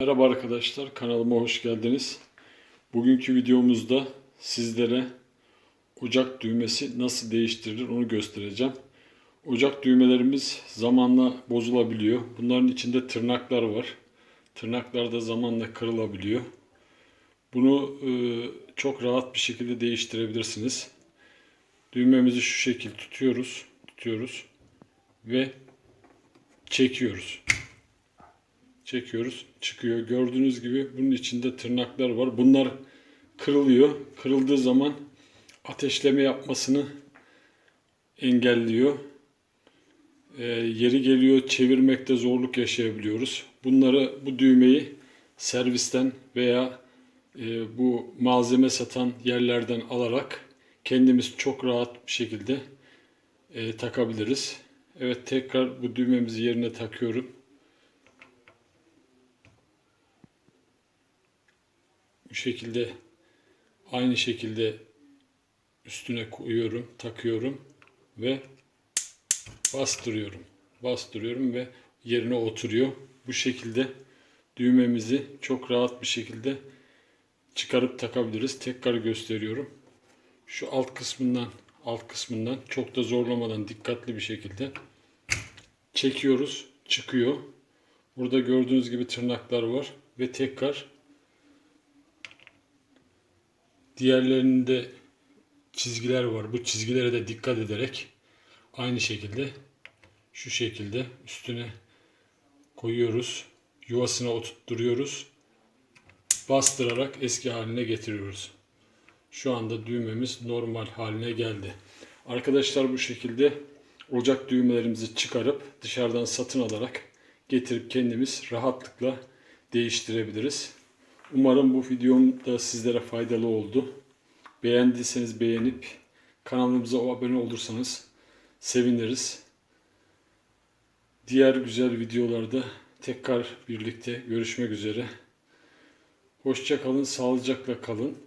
Merhaba arkadaşlar, kanalıma hoş geldiniz. Bugünkü videomuzda sizlere ocak düğmesi nasıl değiştirilir onu göstereceğim. Ocak düğmelerimiz zamanla bozulabiliyor. Bunların içinde tırnaklar var. Tırnaklar da zamanla kırılabiliyor. Bunu e, çok rahat bir şekilde değiştirebilirsiniz. Düğmemizi şu şekil tutuyoruz, tutuyoruz ve çekiyoruz çekiyoruz. Çıkıyor. Gördüğünüz gibi bunun içinde tırnaklar var. Bunlar kırılıyor. Kırıldığı zaman ateşleme yapmasını engelliyor. Ee, yeri geliyor çevirmekte zorluk yaşayabiliyoruz. Bunları bu düğmeyi servisten veya e, bu malzeme satan yerlerden alarak kendimiz çok rahat bir şekilde e, takabiliriz. Evet tekrar bu düğmemizi yerine takıyorum. Bu şekilde aynı şekilde üstüne koyuyorum, takıyorum ve bastırıyorum. Bastırıyorum ve yerine oturuyor. Bu şekilde düğmemizi çok rahat bir şekilde çıkarıp takabiliriz. Tekrar gösteriyorum. Şu alt kısmından alt kısmından çok da zorlamadan dikkatli bir şekilde çekiyoruz. Çıkıyor. Burada gördüğünüz gibi tırnaklar var ve tekrar Diğerlerinde çizgiler var. Bu çizgilere de dikkat ederek aynı şekilde şu şekilde üstüne koyuyoruz. Yuvasına oturtturuyoruz. Bastırarak eski haline getiriyoruz. Şu anda düğmemiz normal haline geldi. Arkadaşlar bu şekilde ocak düğmelerimizi çıkarıp dışarıdan satın alarak getirip kendimiz rahatlıkla değiştirebiliriz. Umarım bu videom da sizlere faydalı oldu. Beğendiyseniz beğenip kanalımıza abone olursanız seviniriz. Diğer güzel videolarda tekrar birlikte görüşmek üzere. Hoşça kalın, sağlıcakla kalın.